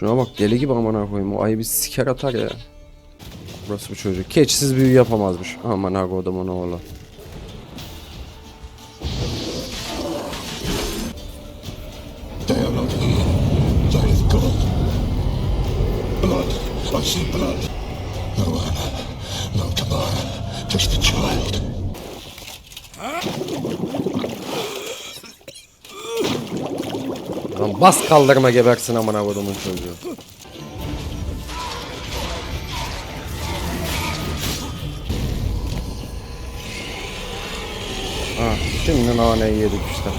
Şuna bak deli gibi amına koyayım. O ayı bir siker atar ya. Burası bu çocuk. Keçsiz büyü yapamazmış. Aman ha kodumun oğlu. They are not Lan bas kaldırma gebersin amına kodumun çocuğu. Ah, şimdi naneyi yedik işte.